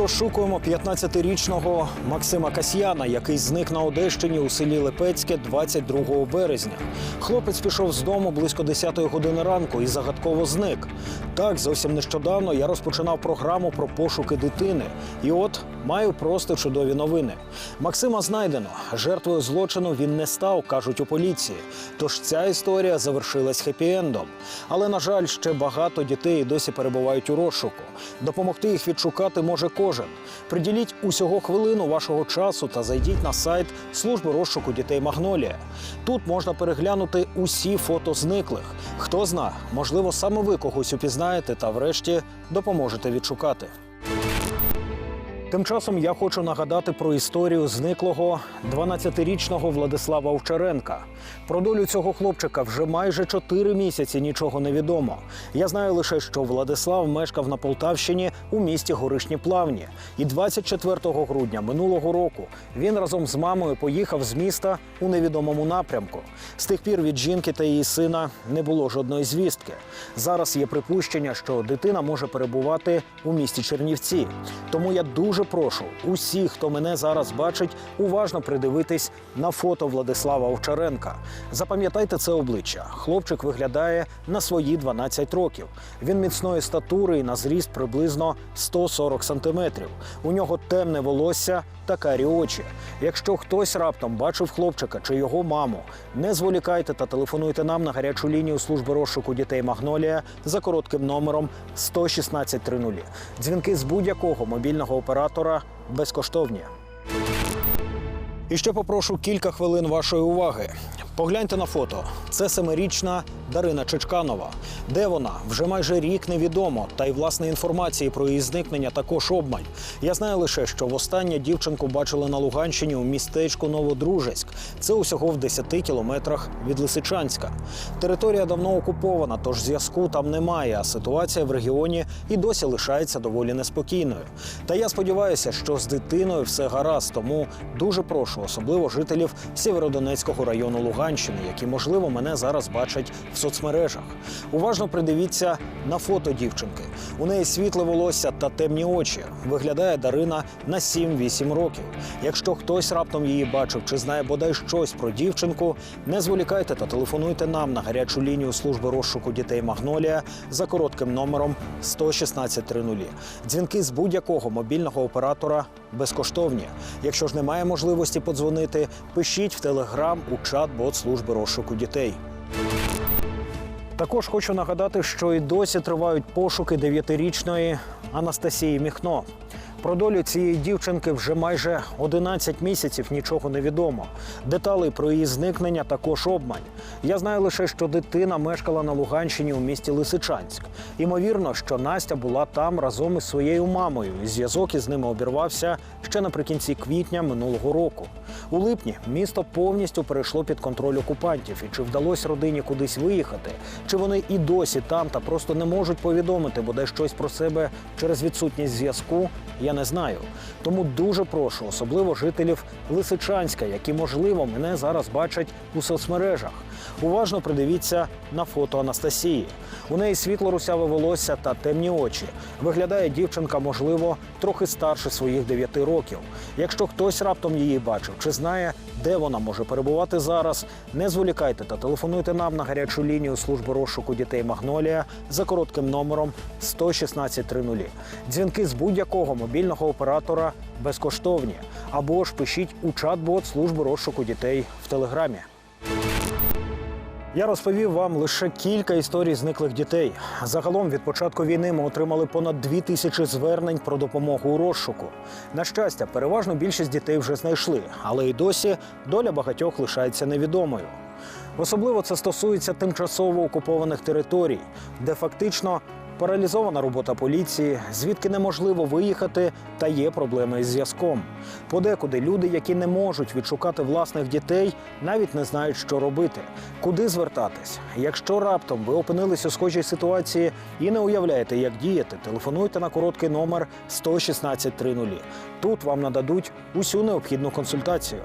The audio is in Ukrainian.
розшукуємо 15-річного Максима Касьяна, який зник на Одещині у селі Липецьке 22 березня. Хлопець пішов з дому близько 10 години ранку і загадково зник. Так, зовсім нещодавно я розпочинав програму про пошуки дитини. І от маю просто чудові новини. Максима знайдено. Жертвою злочину він не став, кажуть у поліції. Тож ця історія завершилась хеппі-ендом. Але, на жаль, ще багато дітей досі перебувають у розшуку. Допомогти їх відшукати може кожен. Приділіть усього хвилину вашого часу та зайдіть на сайт служби розшуку дітей Магнолія. Тут можна переглянути усі фото зниклих. Хто зна, можливо, саме ви когось упізнаєте та врешті допоможете відшукати. Тим часом я хочу нагадати про історію зниклого 12-річного Владислава Овчаренка. Про долю цього хлопчика вже майже 4 місяці нічого не відомо. Я знаю лише, що Владислав мешкав на Полтавщині у місті Горишні Плавні. І 24 грудня минулого року він разом з мамою поїхав з міста у невідомому напрямку. З тих пір від жінки та її сина не було жодної звістки. Зараз є припущення, що дитина може перебувати у місті Чернівці. Тому я дуже прошу усіх, хто мене зараз бачить, уважно придивитись на фото Владислава Овчаренка. Запам'ятайте це обличчя. Хлопчик виглядає на свої 12 років. Він міцної статури і на зріст приблизно 140 сантиметрів. У нього темне волосся та карі очі. Якщо хтось раптом бачив хлопчика чи його маму, не зволікайте та телефонуйте нам на гарячу лінію служби розшуку дітей Магнолія за коротким номером 11630. Дзвінки з будь-якого мобільного оператора безкоштовні. І ще попрошу кілька хвилин вашої уваги. Погляньте на фото. Це семирічна Дарина Чичканова. Де вона? Вже майже рік невідомо. Та й власне інформації про її зникнення також обмаль. Я знаю лише, що востаннє дівчинку бачили на Луганщині у містечку Новодружеськ. Це усього в 10 кілометрах від Лисичанська. Територія давно окупована, тож зв'язку там немає. А ситуація в регіоні і досі лишається доволі неспокійною. Та я сподіваюся, що з дитиною все гаразд. Тому дуже прошу, особливо жителів Сєвєродонецького району Луганщини, які можливо мене зараз бачать в соцмережах. Уважно придивіться на фото дівчинки. У неї світле волосся та темні очі. Виглядає Дарина на 7-8 років. Якщо хтось раптом її бачив чи знає бодай щось про дівчинку, не зволікайте та телефонуйте нам на гарячу лінію служби розшуку дітей Магнолія за коротким номером 11630. Дзвінки з будь-якого мобільного оператора безкоштовні. Якщо ж немає можливості подзвонити, пишіть в телеграм у чат-бот служби розшуку дітей. Також хочу нагадати, що і досі тривають пошуки дев'ятирічної Анастасії Міхно. Про долю цієї дівчинки вже майже 11 місяців нічого не відомо. Деталей про її зникнення також обмань. Я знаю лише, що дитина мешкала на Луганщині у місті Лисичанськ. Імовірно, що Настя була там разом із своєю мамою. Зв'язок із ними обірвався ще наприкінці квітня минулого року. У липні місто повністю перейшло під контроль окупантів. І чи вдалося родині кудись виїхати, чи вони і досі там та просто не можуть повідомити бодай щось про себе через відсутність зв'язку, я не знаю. Тому дуже прошу, особливо жителів Лисичанська, які можливо мене зараз бачать у соцмережах. Уважно придивіться на фото Анастасії. У неї світло русяве волосся та темні очі. Виглядає дівчинка, можливо, трохи старше своїх 9 років. Якщо хтось раптом її бачив чи знає, де вона може перебувати зараз, не зволікайте та телефонуйте нам на гарячу лінію служби розшуку дітей Магнолія за коротким номером 11630. Дзвінки з будь-якого мобільного оператора безкоштовні. Або ж пишіть у чат-бот служби розшуку дітей в телеграмі. Я розповів вам лише кілька історій зниклих дітей. Загалом від початку війни ми отримали понад дві тисячі звернень про допомогу у розшуку. На щастя, переважно більшість дітей вже знайшли, але й досі доля багатьох лишається невідомою. Особливо це стосується тимчасово окупованих територій, де фактично паралізована робота поліції, звідки неможливо виїхати, та є проблеми із зв'язком. Подекуди люди, які не можуть відшукати власних дітей, навіть не знають, що робити, куди звертатись. Якщо раптом ви опинились у схожій ситуації і не уявляєте, як діяти, телефонуйте на короткий номер 11630. Тут вам нададуть усю необхідну консультацію.